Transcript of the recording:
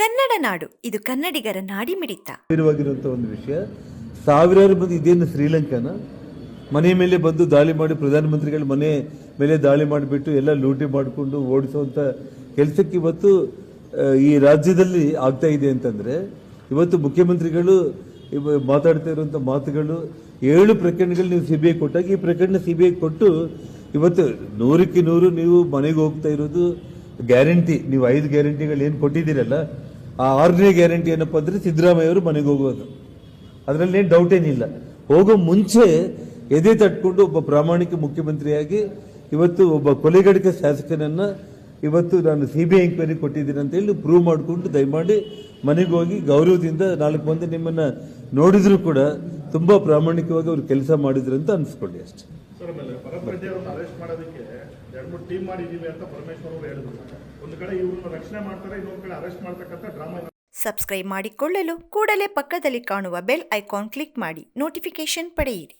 ಕನ್ನಡ ನಾಡು, ಇದು ಕನ್ನಡಿಗರ ನಾಡಿ ಮಿಡಿತ ಒಂದು ವಿಷಯ, ಸಾವಿರಾರು ಮಂದಿ ಇದೇನು ಶ್ರೀಲಂಕಾನ? ಮನೆ ಮೇಲೆ ಬಂದು ದಾಳಿ ಮಾಡಿ ಪ್ರಧಾನಮಂತ್ರಿಗಳು ಮನೆ ಮೇಲೆ ದಾಳಿ ಮಾಡಿಬಿಟ್ಟು ಎಲ್ಲ ಲೂಟಿ ಮಾಡಿಕೊಂಡು ಓಡಿಸುವಂಥ ಕೆಲಸಕ್ಕೆ ಇವತ್ತು ಈ ರಾಜ್ಯದಲ್ಲಿ ಆಗ್ತಾ ಇದೆ ಅಂತಂದ್ರೆ, ಇವತ್ತು ಮುಖ್ಯಮಂತ್ರಿಗಳು ಮಾತಾಡ್ತಾ ಇರುವಂಥ ಮಾತುಗಳು, ಏಳು ಪ್ರಕರಣಗಳು ನೀವು ಸಿ ಬಿ ಕೊಟ್ಟಾಗ ಈ ಪ್ರಕರಣ ಸಿ ಕೊಟ್ಟು ಇವತ್ತು ನೂರಕ್ಕೆ ನೂರು ನೀವು ಮನೆಗೆ ಹೋಗ್ತಾ ಇರೋದು ಗ್ಯಾರಂಟಿ, ನೀವು ಐದು ಗ್ಯಾರಂಟಿಗಳು ಏನು ಕೊಟ್ಟಿದ್ದೀರಲ್ಲ ಆ ಆರನೇ ಗ್ಯಾರಂಟಿ ಏನಪ್ಪ ಅಂದರೆ ಸಿದ್ದರಾಮಯ್ಯವರು ಮನೆಗೆ ಹೋಗೋದು ಅದರಲ್ಲಿ ಏನು ಡೌಟ್ ಏನಿಲ್ಲ. ಹೋಗೋ ಮುಂಚೆ ಎದೆ ತಟ್ಕೊಂಡು ಒಬ್ಬ ಪ್ರಾಮಾಣಿಕ ಮುಖ್ಯಮಂತ್ರಿಯಾಗಿ ಇವತ್ತು ಒಬ್ಬ ಕೊಲೆಗಡಿಕೆ ಶಾಸಕನನ್ನು ಇವತ್ತು ನಾನು ಸಿ ಬಿ ಐ ಎಂಕ್ವೈರಿ ಕೊಟ್ಟಿದ್ದೀನಿ ಅಂತ ಹೇಳಿ ಪ್ರೂವ್ ಮಾಡಿಕೊಂಡು ದಯಮಾಡಿ ಮನೆಗೆ ಹೋಗಿ ಗೌರವದಿಂದ ನಾಲ್ಕು ಮಂದಿ ನಿಮ್ಮನ್ನು ನೋಡಿದ್ರು ಕೂಡ ತುಂಬ ಪ್ರಾಮಾಣಿಕವಾಗಿ ಅವ್ರು ಕೆಲಸ ಮಾಡಿದ್ರು ಅಂತ ಅನ್ಸ್ಕೊಳ್ಳಿ ಅಷ್ಟೇ. ಒಂದು ಕಡೆ ಇವ್ರನ್ನ ರಕ್ಷಣೆ ಮಾಡ್ತಾರೆ, ಇನ್ನೊಂದು ಕಡೆ ಅರೆಸ್ಟ್ ಮಾಡ್ತಕ್ಕಂತ ಡ್ರಾಮಾ ಸಬ್ಸ್ಕ್ರೈಬ್ ಮಾಡಿಕೊಳ್ಳಲು ಕೂಡಲೇ ಪಕ್ಕದಲ್ಲಿ ಕಾಣುವ ಬೆಲ್ ಐಕಾನ್ ಕ್ಲಿಕ್ ಮಾಡಿ ನೋಟಿಫಿಕೇಶನ್ ಪಡೆಯಿರಿ.